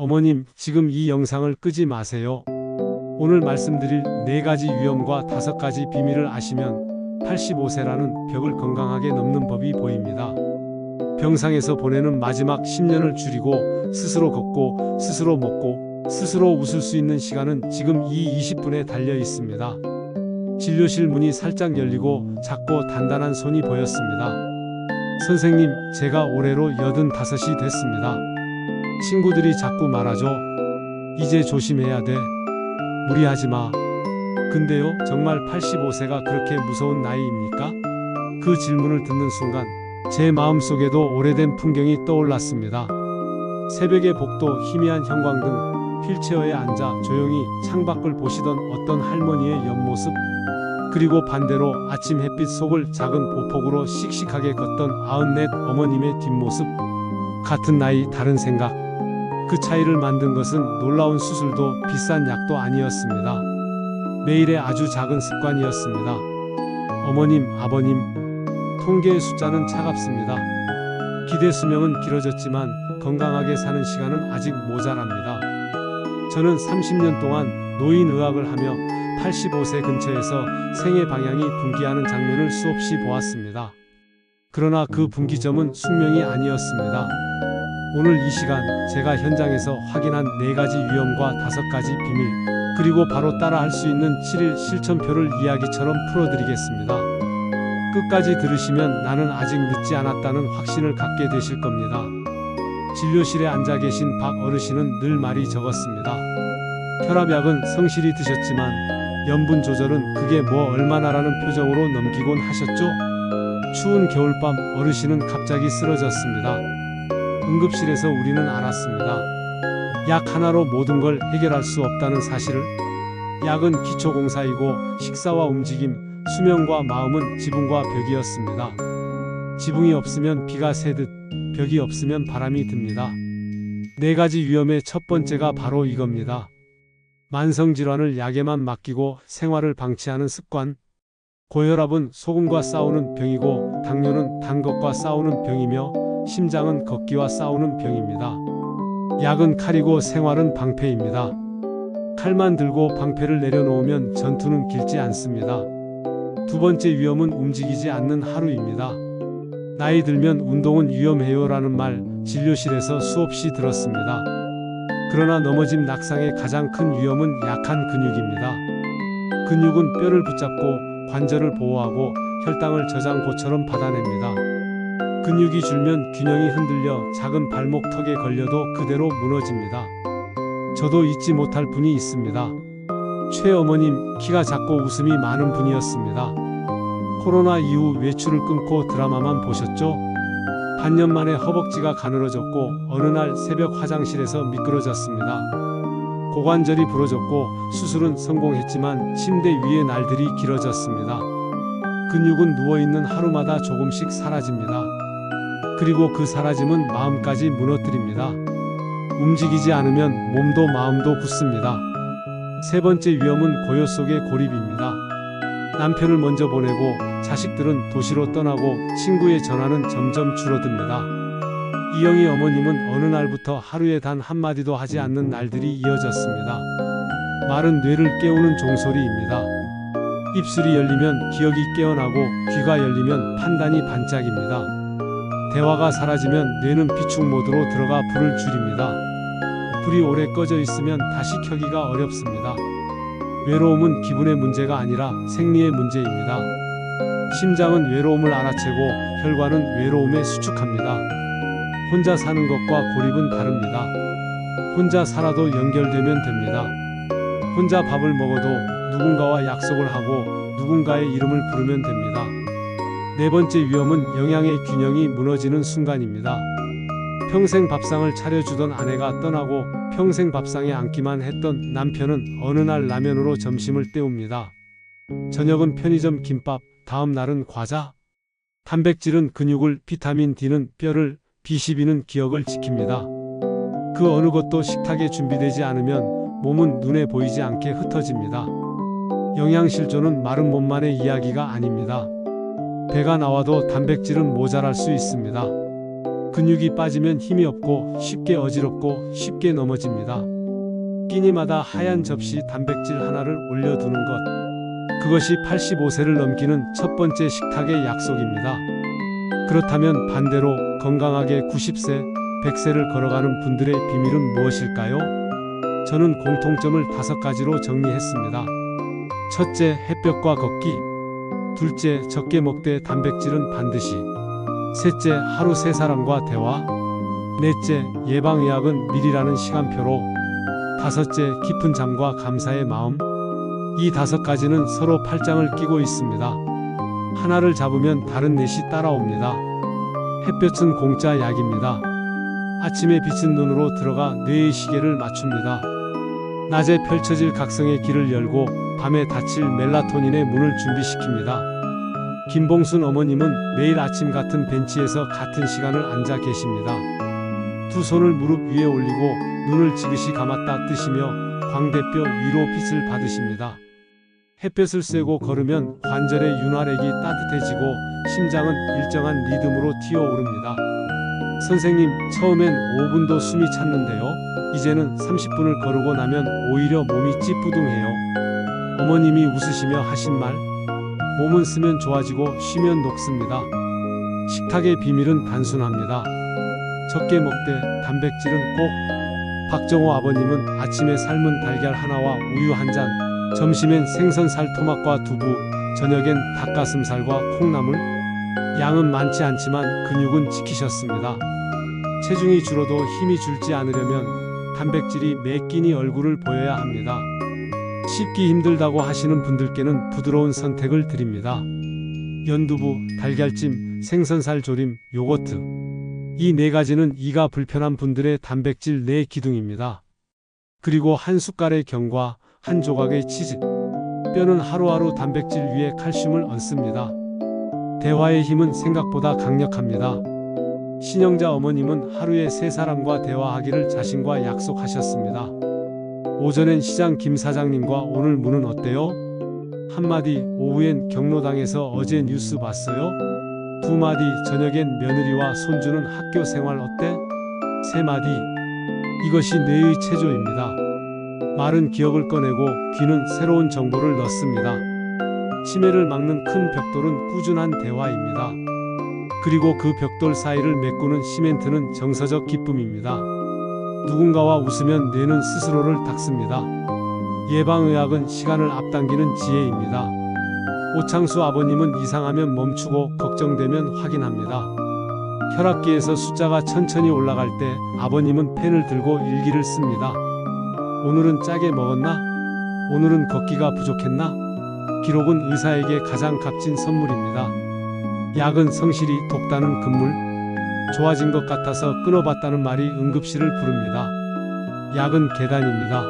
어머님, 지금 이 영상을 끄지 마세요. 오늘 말씀드릴 네 가지 위험과 다섯 가지 비밀을 아시면 85세라는 벽을 건강하게 넘는 법이 보입니다. 병상에서 보내는 마지막 10년을 줄이고 스스로 걷고 스스로 먹고 스스로 웃을 수 있는 시간은 지금 이 20분에 달려 있습니다. 진료실 문이 살짝 열리고 작고 단단한 손이 보였습니다. 선생님, 제가 올해로 85이 됐습니다. 친구들이 자꾸 말하죠. 이제 조심해야 돼. 무리하지 마. 근데요, 정말 85세가 그렇게 무서운 나이입니까? 그 질문을 듣는 순간 제 마음속에도 오래된 풍경이 떠올랐습니다. 새벽의 복도, 희미한 형광등, 휠체어에 앉아 조용히 창밖을 보시던 어떤 할머니의 옆모습, 그리고 반대로 아침 햇빛 속을 작은 보폭으로 씩씩하게 걷던 아흔넷 어머님의 뒷모습, 같은 나이 다른 생각. 그 차이를 만든 것은 놀라운 수술도 비싼 약도 아니었습니다. 매일의 아주 작은 습관이었습니다. 어머님, 아버님, 통계의 숫자는 차갑습니다. 기대 수명은 길어졌지만 건강하게 사는 시간은 아직 모자랍니다. 저는 30년 동안 노인의학을 하며 85세 근처에서 생애 방향이 분기하는 장면을 수없이 보았습니다. 그러나 그 분기점은 숙명이 아니었습니다. 오늘 이 시간 제가 현장에서 확인한 네 가지 위험과 다섯 가지 비밀, 그리고 바로 따라 할 수 있는 7일 실천표를 이야기처럼 풀어드리겠습니다. 끝까지 들으시면 나는 아직 늦지 않았다는 확신을 갖게 되실 겁니다. 진료실에 앉아 계신 박 어르신은 늘 말이 적었습니다. 혈압약은 성실히 드셨지만 염분 조절은 그게 뭐 얼마나라는 표정으로 넘기곤 하셨죠? 추운 겨울밤 어르신은 갑자기 쓰러졌습니다. 응급실에서 우리는 알았습니다. 약 하나로 모든 걸 해결할 수 없다는 사실을 약은 기초공사이고 식사와 움직임, 수면과 마음은 지붕과 벽이었습니다. 지붕이 없으면 비가 새듯 벽이 없으면 바람이 듭니다. 네 가지 위험의 첫 번째가 바로 이겁니다. 만성질환을 약에만 맡기고 생활을 방치하는 습관. 고혈압은 소금과 싸우는 병이고 당뇨는 단 것과 싸우는 병이며 심장은 걷기와 싸우는 병입니다. 약은 칼이고 생활은 방패입니다. 칼만 들고 방패를 내려놓으면 전투는 길지 않습니다. 두 번째 위험은 움직이지 않는 하루입니다. 나이 들면 운동은 위험해요라는 말 진료실에서 수없이 들었습니다. 그러나 넘어짐 낙상의 가장 큰 위험은 약한 근육입니다. 근육은 뼈를 붙잡고 관절을 보호하고 혈당을 저장고처럼 받아냅니다. 근육이 줄면 균형이 흔들려 작은 발목 턱에 걸려도 그대로 무너집니다. 저도 잊지 못할 분이 있습니다. 최 어머님 키가 작고 웃음이 많은 분이었습니다. 코로나 이후 외출을 끊고 드라마만 보셨죠? 반년 만에 허벅지가 가늘어졌고 어느 날 새벽 화장실에서 미끄러졌습니다. 고관절이 부러졌고 수술은 성공했지만 침대 위의 날들이 길어졌습니다. 근육은 누워있는 하루마다 조금씩 사라집니다. 그리고 그 사라짐은 마음까지 무너뜨립니다. 움직이지 않으면 몸도 마음도 굳습니다. 세 번째 위험은 고요 속의 고립입니다. 남편을 먼저 보내고 자식들은 도시로 떠나고 친구의 전화는 점점 줄어듭니다. 이영희 어머님은 어느 날부터 하루에 단 한마디도 하지 않는 날들이 이어졌습니다. 말은 뇌를 깨우는 종소리입니다. 입술이 열리면 기억이 깨어나고 귀가 열리면 판단이 반짝입니다. 대화가 사라지면 뇌는 비축 모드로 들어가 불을 줄입니다. 불이 오래 꺼져 있으면 다시 켜기가 어렵습니다. 외로움은 기분의 문제가 아니라 생리의 문제입니다. 심장은 외로움을 알아채고 혈관은 외로움에 수축합니다. 혼자 사는 것과 고립은 다릅니다. 혼자 살아도 연결되면 됩니다. 혼자 밥을 먹어도 누군가와 약속을 하고 누군가의 이름을 부르면 됩니다. 네 번째 위험은 영양의 균형이 무너지는 순간입니다. 평생 밥상을 차려주던 아내가 떠나고 평생 밥상에 앉기만 했던 남편은 어느 날 라면으로 점심을 때웁니다. 저녁은 편의점 김밥, 다음 날은 과자. 단백질은 근육을, 비타민 D는 뼈를, B12는 기억을 지킵니다. 그 어느 것도 식탁에 준비되지 않으면 몸은 눈에 보이지 않게 흩어집니다. 영양실조는 마른 몸만의 이야기가 아닙니다. 배가 나와도 단백질은 모자랄 수 있습니다. 근육이 빠지면 힘이 없고 쉽게 어지럽고 쉽게 넘어집니다. 끼니마다 하얀 접시 단백질 하나를 올려두는 것. 그것이 85세를 넘기는 첫 번째 식탁의 약속입니다. 그렇다면 반대로 건강하게 90세, 100세를 걸어가는 분들의 비밀은 무엇일까요? 저는 공통점을 다섯 가지로 정리했습니다. 첫째, 햇볕과 걷기. 둘째, 적게 먹되 단백질은 반드시. 셋째, 하루 세 사람과 대화. 넷째, 예방의학은 미리라는 시간표로. 다섯째, 깊은 잠과 감사의 마음. 이 다섯 가지는 서로 팔짱을 끼고 있습니다. 하나를 잡으면 다른 넷이 따라옵니다. 햇볕은 공짜 약입니다. 아침에 비친 눈으로 들어가 뇌의 시계를 맞춥니다. 낮에 펼쳐질 각성의 길을 열고 밤에 닫힐 멜라토닌의 문을 준비시킵니다. 김봉순 어머님은 매일 아침 같은 벤치에서 같은 시간을 앉아 계십니다. 두 손을 무릎 위에 올리고 눈을 지그시 감았다 뜨시며 광대뼈 위로 빛을 받으십니다. 햇볕을 쐬고 걸으면 관절의 윤활액이 따뜻해지고 심장은 일정한 리듬으로 튀어오릅니다. 선생님, 처음엔 5분도 숨이 찼는데요. 이제는 30분을 거르고 나면 오히려 몸이 찌뿌둥해요. 어머님이 웃으시며 하신 말, 몸은 쓰면 좋아지고 쉬면 녹습니다. 식탁의 비밀은 단순합니다. 적게 먹되 단백질은 꼭. 박정호 아버님은 아침에 삶은 달걀 하나와 우유 한 잔, 점심엔 생선살 토막과 두부, 저녁엔 닭가슴살과 콩나물. 양은 많지 않지만 근육은 지키셨습니다. 체중이 줄어도 힘이 줄지 않으려면 단백질이 매 끼니 얼굴을 보여야 합니다. 씹기 힘들다고 하시는 분들께는 부드러운 선택을 드립니다. 연두부, 달걀찜, 생선살 조림, 요거트. 이 네 가지는 이가 불편한 분들의 단백질 네 기둥입니다. 그리고 한 숟갈의 경과, 한 조각의 치즈. 뼈는 하루하루 단백질 위에 칼슘을 얹습니다. 대화의 힘은 생각보다 강력합니다. 신영자 어머님은 하루에 세 사람과 대화하기를 자신과 약속하셨습니다. 오전엔 시장 김 사장님과 오늘 문은 어때요? 한마디 오후엔 경로당에서 어제 뉴스 봤어요? 두 마디 저녁엔 며느리와 손주는 학교 생활 어때? 세 마디 이것이 뇌의 체조입니다. 말은 기억을 꺼내고 귀는 새로운 정보를 넣습니다. 치매를 막는 큰 벽돌은 꾸준한 대화입니다. 그리고 그 벽돌 사이를 메꾸는 시멘트는 정서적 기쁨입니다. 누군가와 웃으면 뇌는 스스로를 닦습니다. 예방의학은 시간을 앞당기는 지혜입니다. 오창수 아버님은 이상하면 멈추고 걱정되면 확인합니다. 혈압계에서 숫자가 천천히 올라갈 때 아버님은 펜을 들고 일기를 씁니다. 오늘은 짜게 먹었나? 오늘은 걷기가 부족했나? 기록은 의사에게 가장 값진 선물입니다. 약은 성실히 돕다는 금물, 좋아진 것 같아서 끊어봤다는 말이 응급실을 부릅니다. 약은 계단입니다.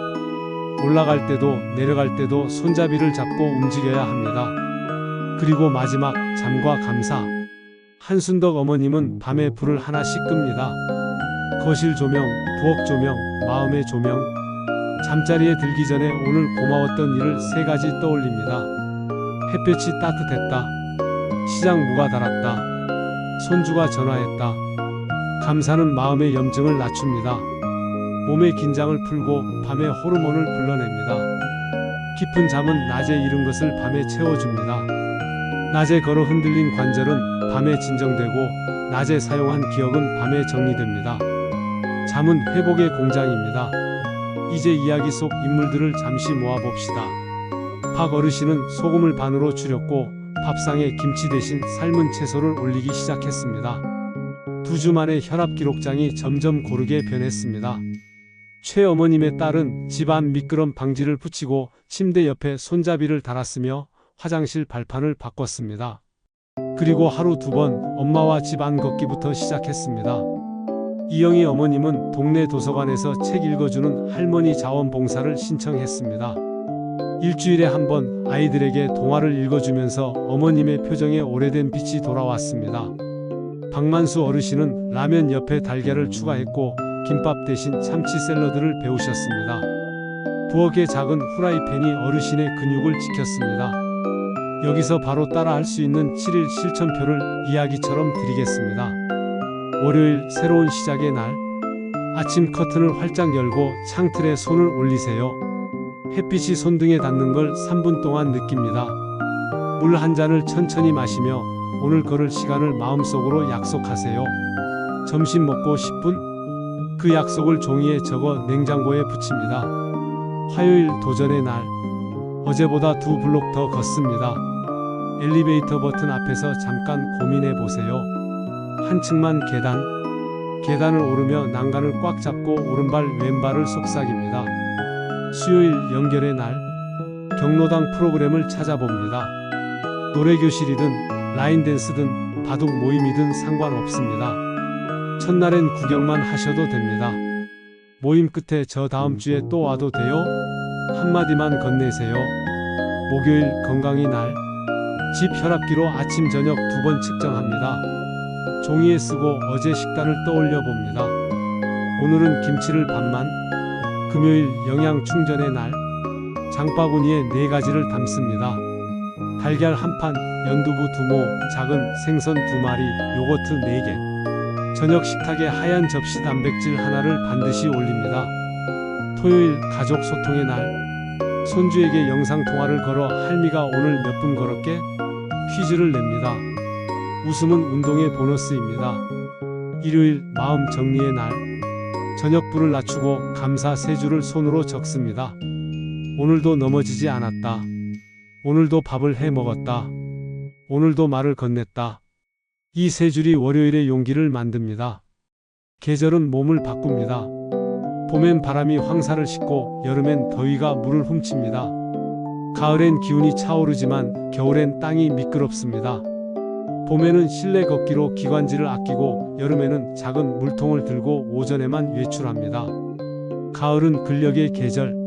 올라갈 때도 내려갈 때도 손잡이를 잡고 움직여야 합니다. 그리고 마지막 잠과 감사. 한순덕 어머님은 밤에 불을 하나씩 끕니다. 거실 조명, 부엌 조명, 마음의 조명. 잠자리에 들기 전에 오늘 고마웠던 일을 세 가지 떠올립니다. 햇볕이 따뜻했다. 시장 무가 달았다. 손주가 전화했다. 감사는 마음의 염증을 낮춥니다. 몸의 긴장을 풀고 밤에 호르몬을 불러냅니다. 깊은 잠은 낮에 잃은 것을 밤에 채워줍니다. 낮에 걸어 흔들린 관절은 밤에 진정되고 낮에 사용한 기억은 밤에 정리됩니다. 잠은 회복의 공장입니다. 이제 이야기 속 인물들을 잠시 모아봅시다. 박 어르신은 소금을 반으로 줄였고 밥상에 김치 대신 삶은 채소를 올리기 시작했습니다. 두 주 만에 혈압 기록장이 점점 고르게 변했습니다. 최 어머님의 딸은 집안 미끄럼 방지를 붙이고 침대 옆에 손잡이를 달았으며 화장실 발판을 바꿨습니다. 그리고 하루 두 번 엄마와 집안 걷기부터 시작했습니다. 이영희 어머님은 동네 도서관에서 책 읽어주는 할머니 자원봉사를 신청했습니다. 일주일에 한 번 아이들에게 동화를 읽어주면서 어머님의 표정에 오래된 빛이 돌아왔습니다. 박만수 어르신은 라면 옆에 달걀을 추가했고 김밥 대신 참치 샐러드를 배우셨습니다. 부엌의 작은 후라이팬이 어르신의 근육을 지켰습니다. 여기서 바로 따라 할 수 있는 7일 실천표를 이야기처럼 드리겠습니다. 월요일 새로운 시작의 날. 아침 커튼을 활짝 열고 창틀에 손을 올리세요. 햇빛이 손등에 닿는 걸 3분 동안 느낍니다. 물 한 잔을 천천히 마시며 오늘 걸을 시간을 마음속으로 약속하세요. 점심 먹고 10분? 그 약속을 종이에 적어 냉장고에 붙입니다. 화요일 도전의 날. 어제보다 두 블록 더 걷습니다. 엘리베이터 버튼 앞에서 잠깐 고민해 보세요. 한층만 계단. 계단을 오르며 난간을 꽉 잡고 오른발 왼발을 속삭입니다. 수요일 연결의 날. 경로당 프로그램을 찾아봅니다. 노래교실이든 라인댄스든 바둑 모임이든 상관없습니다. 첫날엔 구경만 하셔도 됩니다. 모임 끝에 저 다음 주에 또 와도 돼요? 한마디만 건네세요. 목요일 건강이 날. 집 혈압기로 아침 저녁 두 번 측정합니다. 종이에 쓰고 어제 식단을 떠올려 봅니다. 오늘은 김치를 반만. 금요일 영양 충전의 날. 장바구니에 네 가지를 담습니다. 달걀 한 판, 연두부 두 모, 작은 생선 두 마리, 요거트 네 개. 저녁 식탁에 하얀 접시 단백질 하나를 반드시 올립니다. 토요일 가족 소통의 날. 손주에게 영상 통화를 걸어 할미가 오늘 몇 분 걸었게? 퀴즈를 냅니다. 웃음은 운동의 보너스입니다. 일요일 마음 정리의 날. 저녁불을 낮추고 감사 세 줄을 손으로 적습니다. 오늘도 넘어지지 않았다. 오늘도 밥을 해 먹었다. 오늘도 말을 건넸다. 이 세 줄이 월요일의 용기를 만듭니다. 계절은 몸을 바꿉니다. 봄엔 바람이 황사를 싣고 여름엔 더위가 물을 훔칩니다. 가을엔 기운이 차오르지만 겨울엔 땅이 미끄럽습니다. 봄에는 실내 걷기로 기관지를 아끼고 여름에는 작은 물통을 들고 오전에만 외출합니다. 가을은 근력의 계절.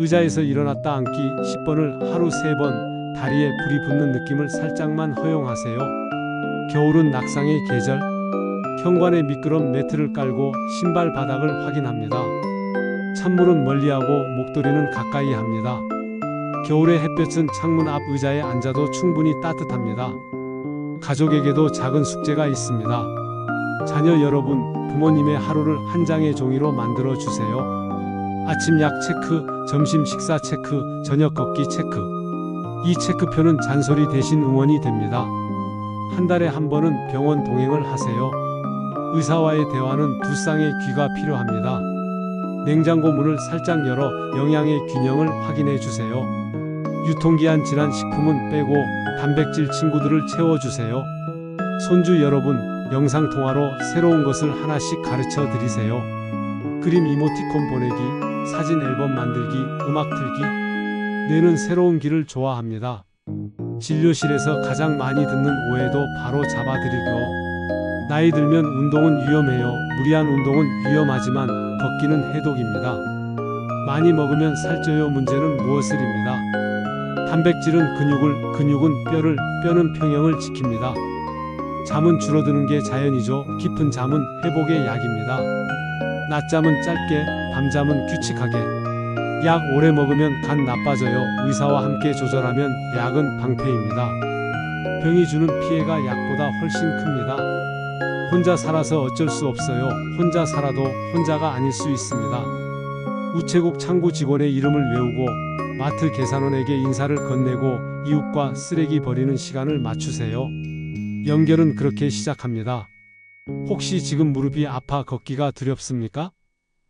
의자에서 일어났다 앉기 10번을 하루 3번 다리에 불이 붙는 느낌을 살짝만 허용하세요. 겨울은 낙상의 계절. 현관에 미끄럼 매트를 깔고 신발 바닥을 확인합니다. 찬물은 멀리하고 목도리는 가까이 합니다. 겨울의 햇볕은 창문 앞 의자에 앉아도 충분히 따뜻합니다. 가족에게도 작은 숙제가 있습니다. 자녀 여러분, 부모님의 하루를 한 장의 종이로 만들어 주세요. 아침 약 체크, 점심 식사 체크, 저녁 걷기 체크. 이 체크표는 잔소리 대신 응원이 됩니다. 한 달에 한 번은 병원 동행을 하세요. 의사와의 대화는 두 쌍의 귀가 필요합니다. 냉장고 문을 살짝 열어 영양의 균형을 확인해 주세요. 유통기한 지난 식품은 빼고 단백질 친구들을 채워주세요. 손주 여러분, 영상통화로 새로운 것을 하나씩 가르쳐 드리세요. 그림 이모티콘 보내기, 사진 앨범 만들기, 음악 틀기. 뇌는 새로운 길을 좋아합니다. 진료실에서 가장 많이 듣는 오해도 바로 잡아드리고. 나이 들면 운동은 위험해요. 무리한 운동은 위험하지만 걷기는 해독입니다. 많이 먹으면 살쪄요. 문제는 무엇을입니다. 단백질은 근육을, 근육은 뼈를, 뼈는 평형을 지킵니다. 잠은 줄어드는 게 자연이죠. 깊은 잠은 회복의 약입니다. 낮잠은 짧게, 밤잠은 규칙하게. 약 오래 먹으면 간 나빠져요. 의사와 함께 조절하면 약은 방패입니다. 병이 주는 피해가 약보다 훨씬 큽니다. 혼자 살아서 어쩔 수 없어요. 혼자 살아도 혼자가 아닐 수 있습니다. 우체국 창구 직원의 이름을 외우고 마트 계산원에게 인사를 건네고 이웃과 쓰레기 버리는 시간을 맞추세요. 연결은 그렇게 시작합니다. 혹시 지금 무릎이 아파 걷기가 두렵습니까?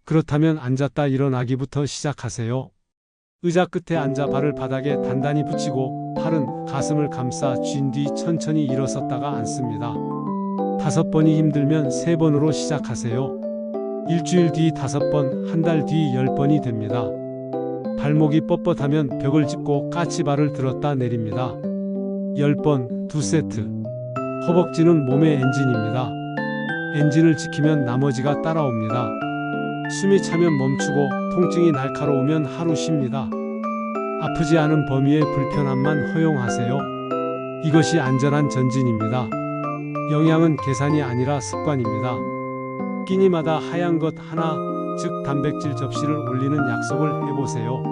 그렇다면 앉았다 일어나기부터 시작하세요. 의자 끝에 앉아 발을 바닥에 단단히 붙이고 팔은 가슴을 감싸 쥔 뒤 천천히 일어섰다가 앉습니다. 다섯 번이 힘들면 세 번으로 시작하세요. 일주일 뒤 다섯 번, 한 달 뒤 열 번이 됩니다. 발목이 뻣뻣하면 벽을 짚고 까치발을 들었다 내립니다. 열 번, 두 세트. 허벅지는 몸의 엔진입니다. 엔진을 지키면 나머지가 따라옵니다. 숨이 차면 멈추고 통증이 날카로우면 하루 쉽니다. 아프지 않은 범위의 불편함만 허용하세요. 이것이 안전한 전진입니다. 영양은 계산이 아니라 습관입니다. 끼니마다 하얀 것 하나, 즉 단백질 접시를 올리는 약속을 해보세요.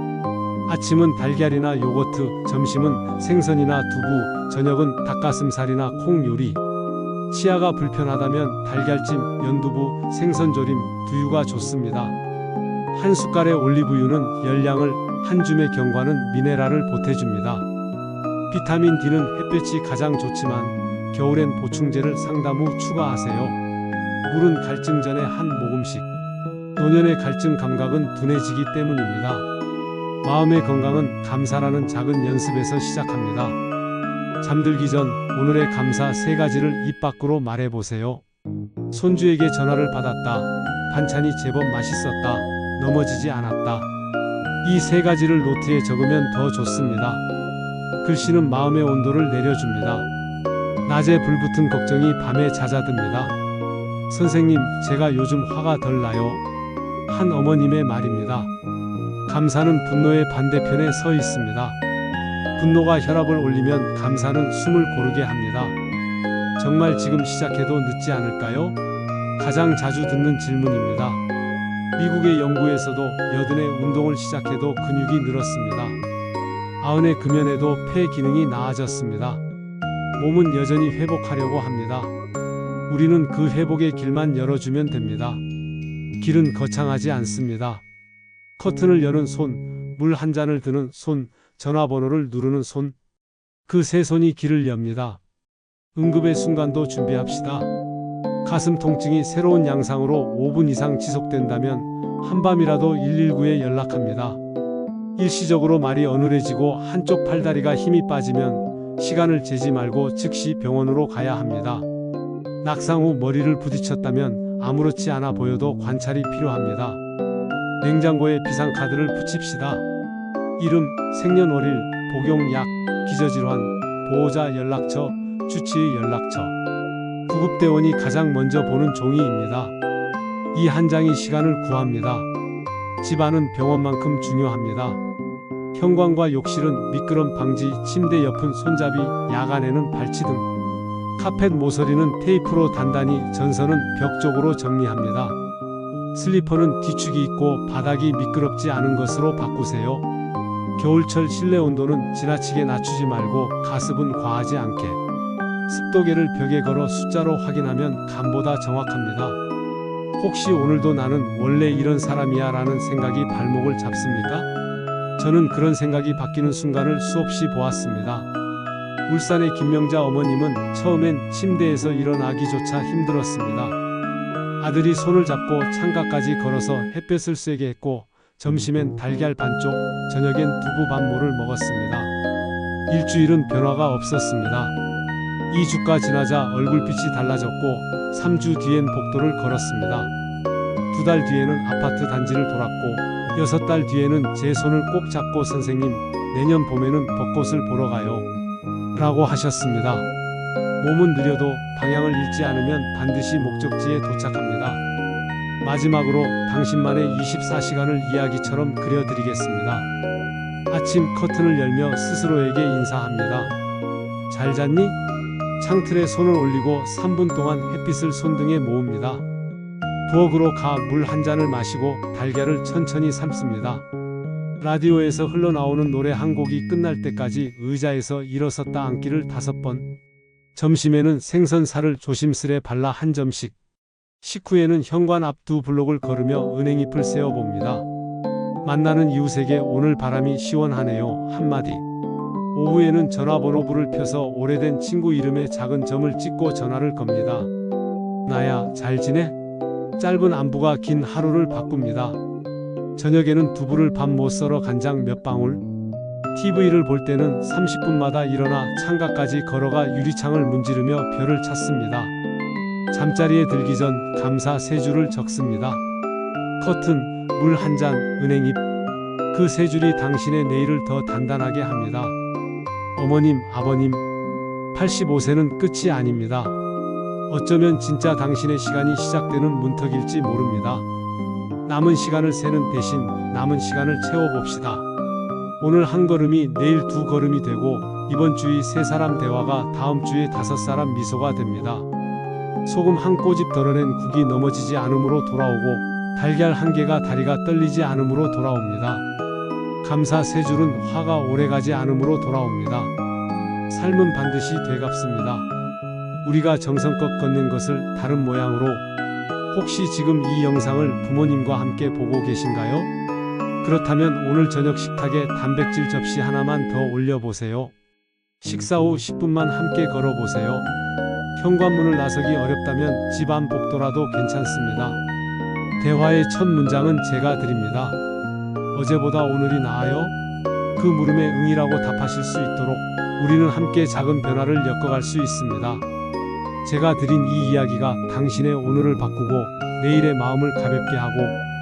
아침은 달걀이나 요거트, 점심은 생선이나 두부, 저녁은 닭가슴살이나 콩 요리. 치아가 불편하다면 달걀찜, 연두부, 생선조림, 두유가 좋습니다. 한 숟갈의 올리브유는 열량을, 한 줌의 경과는 미네랄을 보태줍니다. 비타민 D는 햇볕이 가장 좋지만 겨울엔 보충제를 상담 후 추가하세요. 물은 갈증 전에 한 모금씩. 노년의 갈증 감각은 둔해지기 때문입니다. 마음의 건강은 감사라는 작은 연습에서 시작합니다. 잠들기 전 오늘의 감사 세 가지를 입 밖으로 말해보세요. 손주에게 전화를 받았다. 반찬이 제법 맛있었다. 넘어지지 않았다. 이 세 가지를 노트에 적으면 더 좋습니다. 글씨는 마음의 온도를 내려줍니다. 낮에 불붙은 걱정이 밤에 잦아듭니다. 선생님, 제가 요즘 화가 덜 나요. 한 어머님의 말입니다. 감사는 분노의 반대편에 서 있습니다. 분노가 혈압을 올리면 감사는 숨을 고르게 합니다. 정말 지금 시작해도 늦지 않을까요? 가장 자주 듣는 질문입니다. 미국의 연구에서도 여든의 운동을 시작해도 근육이 늘었습니다. 아흔의 금연에도 폐 기능이 나아졌습니다. 몸은 여전히 회복하려고 합니다. 우리는 그 회복의 길만 열어주면 됩니다. 길은 거창하지 않습니다. 커튼을 여는 손, 물 한 잔을 드는 손, 전화번호를 누르는 손. 그 세 손이 길을 엽니다. 응급의 순간도 준비합시다. 가슴 통증이 새로운 양상으로 5분 이상 지속된다면 한밤이라도 119에 연락합니다. 일시적으로 말이 어눌해지고 한쪽 팔다리가 힘이 빠지면 시간을 재지 말고 즉시 병원으로 가야 합니다. 낙상 후 머리를 부딪혔다면 아무렇지 않아 보여도 관찰이 필요합니다. 냉장고에 비상카드를 붙입시다. 이름, 생년월일, 복용약, 기저질환, 보호자 연락처, 주치의 연락처. 구급대원이 가장 먼저 보는 종이입니다. 이 한 장이 시간을 구합니다. 집안은 병원만큼 중요합니다. 현관과 욕실은 미끄럼 방지, 침대 옆은 손잡이, 야간에는 발치 등. 카펫 모서리는 테이프로 단단히, 전선은 벽 쪽으로 정리합니다. 슬리퍼는 뒤축이 있고 바닥이 미끄럽지 않은 것으로 바꾸세요. 겨울철 실내 온도는 지나치게 낮추지 말고 가습은 과하지 않게. 습도계를 벽에 걸어 숫자로 확인하면 감보다 정확합니다. 혹시 오늘도 나는 원래 이런 사람이야 라는 생각이 발목을 잡습니까? 저는 그런 생각이 바뀌는 순간을 수없이 보았습니다. 울산의 김명자 어머님은 처음엔 침대에서 일어나기조차 힘들었습니다. 아들이 손을 잡고 창가까지 걸어서 햇볕을 쐬게 했고 점심엔 달걀 반쪽, 저녁엔 두부 반모를 먹었습니다. 일주일은 변화가 없었습니다. 2주가 지나자 얼굴빛이 달라졌고 3주 뒤엔 복도를 걸었습니다. 두 달 뒤에는 아파트 단지를 돌았고 여섯 달 뒤에는 제 손을 꼭 잡고 선생님 내년 봄에는 벚꽃을 보러 가요. 라고 하셨습니다. 몸은 느려도 방향을 잃지 않으면 반드시 목적지에 도착합니다. 마지막으로 당신만의 24시간을 이야기처럼 그려드리겠습니다. 아침 커튼을 열며 스스로에게 인사합니다. 잘 잤니? 창틀에 손을 올리고 3분 동안 햇빛을 손등에 모읍니다. 부엌으로 가 물 한 잔을 마시고 달걀을 천천히 삶습니다. 라디오에서 흘러나오는 노래 한 곡이 끝날 때까지 의자에서 일어섰다 앉기를 다섯 번. 점심에는 생선살을 조심스레 발라 한 점씩. 식후에는 현관 앞 두 블록을 걸으며 은행잎을 세어봅니다. 만나는 이웃에게 오늘 바람이 시원하네요. 한마디. 오후에는 전화번호부를 펴서 오래된 친구 이름에 작은 점을 찍고 전화를 겁니다. 나야, 잘 지내? 짧은 안부가 긴 하루를 바꿉니다. 저녁에는 두부를 밥 못 썰어 간장 몇 방울. TV를 볼 때는 30분마다 일어나 창가까지 걸어가 유리창을 문지르며 별을 찾습니다. 잠자리에 들기 전 감사 세 줄을 적습니다. 커튼, 물 한 잔, 은행잎. 그 세 줄이 당신의 내일을 더 단단하게 합니다. 어머님, 아버님, 85세는 끝이 아닙니다. 어쩌면 진짜 당신의 시간이 시작되는 문턱일지 모릅니다. 남은 시간을 세는 대신 남은 시간을 채워봅시다. 오늘 한 걸음이 내일 두 걸음이 되고 이번 주의 세 사람 대화가 다음 주에 다섯 사람 미소가 됩니다. 소금 한 꼬집 덜어낸 국이 넘어지지 않음으로 돌아오고 달걀 한 개가 다리가 떨리지 않음으로 돌아옵니다. 감사 세 줄은 화가 오래가지 않음으로 돌아옵니다. 삶은 반드시 되갚습니다. 우리가 정성껏 건넨 것을 다른 모양으로 혹시 지금 이 영상을 부모님과 함께 보고 계신가요? 그렇다면 오늘 저녁 식탁에 단백질 접시 하나만 더 올려보세요. 식사 후 10분만 함께 걸어보세요. 현관문을 나서기 어렵다면 집안 복도라도 괜찮습니다. 대화의 첫 문장은 제가 드립니다. 어제보다 오늘이 나아요? 그 물음에 응이라고 답하실 수 있도록 우리는 함께 작은 변화를 엮어갈 수 있습니다. 제가 드린 이 이야기가 당신의 오늘을 바꾸고 내일의 마음을 가볍게 하고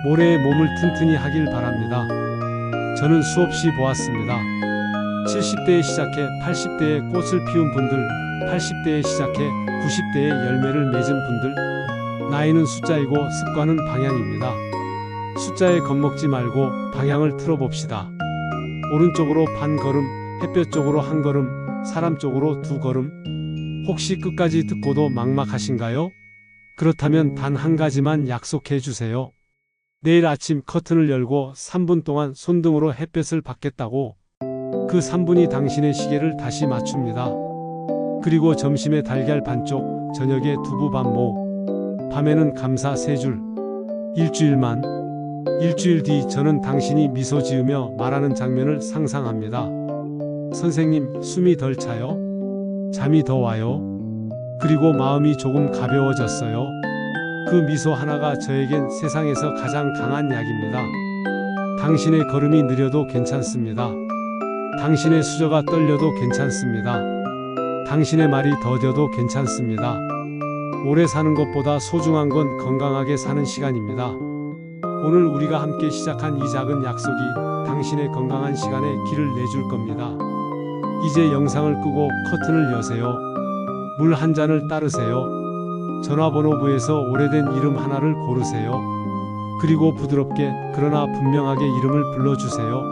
모레의 몸을 튼튼히 하길 바랍니다. 저는 수없이 보았습니다. 70대에 시작해 80대에 꽃을 피운 분들, 80대에 시작해 90대에 열매를 맺은 분들, 나이는 숫자이고 습관은 방향입니다. 숫자에 겁먹지 말고 방향을 틀어봅시다. 오른쪽으로 반 걸음, 햇볕 쪽으로 한 걸음, 사람 쪽으로 두 걸음. 혹시 끝까지 듣고도 막막하신가요? 그렇다면 단 한 가지만 약속해 주세요. 내일 아침 커튼을 열고 3분 동안 손등으로 햇볕을 받겠다고 그 3분이 당신의 시계를 다시 맞춥니다. 그리고 점심에 달걀 반쪽, 저녁에 두부 반모, 밤에는 감사 세 줄. 일주일만. 일주일 뒤 저는 당신이 미소 지으며 말하는 장면을 상상합니다. 선생님, 숨이 덜 차요? 잠이 더 와요? 그리고 마음이 조금 가벼워졌어요. 그 미소 하나가 저에겐 세상에서 가장 강한 약입니다. 당신의 걸음이 느려도 괜찮습니다. 당신의 수저가 떨려도 괜찮습니다. 당신의 말이 더뎌도 괜찮습니다. 오래 사는 것보다 소중한 건 건강하게 사는 시간입니다. 오늘 우리가 함께 시작한 이 작은 약속이 당신의 건강한 시간에 길을 내줄 겁니다. 이제 영상을 끄고 커튼을 여세요. 물 한 잔을 따르세요. 전화번호부에서 오래된 이름 하나를 고르세요. 그리고 부드럽게 그러나 분명하게 이름을 불러주세요.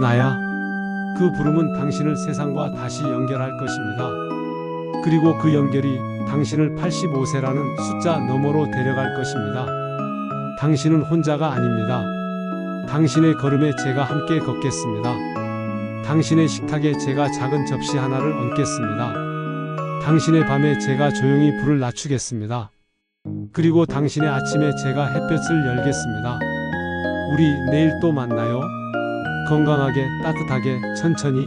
나야. 그 부름은 당신을 세상과 다시 연결할 것입니다. 그리고 그 연결이 당신을 85세라는 숫자 너머로 데려갈 것입니다. 당신은 혼자가 아닙니다. 당신의 걸음에 제가 함께 걷겠습니다. 당신의 식탁에 제가 작은 접시 하나를 얹겠습니다. 당신의 밤에 제가 조용히 불을 낮추겠습니다. 그리고 당신의 아침에 제가 햇볕을 열겠습니다. 우리 내일 또 만나요. 건강하게 따뜻하게 천천히